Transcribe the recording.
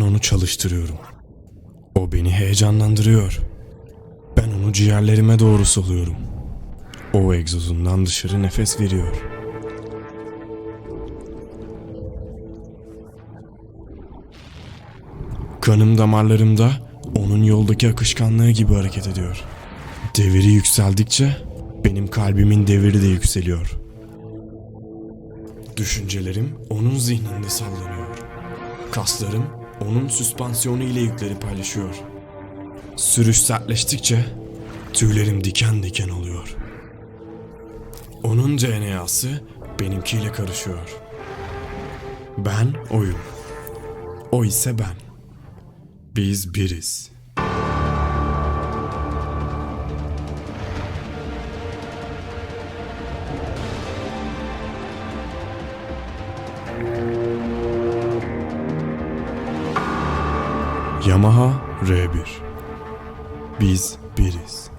Ben onu çalıştırıyorum. O beni heyecanlandırıyor. Ben onu ciğerlerime doğru soluyorum. O egzozundan dışarı nefes veriyor. Kanım damarlarımda onun yoldaki akışkanlığı gibi hareket ediyor. Deviri yükseldikçe benim kalbimin deviri de yükseliyor. Düşüncelerim onun zihninde sallanıyor. Kaslarım onun süspansiyonu ile yükleri paylaşıyor. Sürüş sertleştikçe tüylerim diken diken oluyor. Onun DNA'sı benimkiyle karışıyor. Ben oyum. O ise ben. Biz biriz. Yamaha R1 Biz biriz.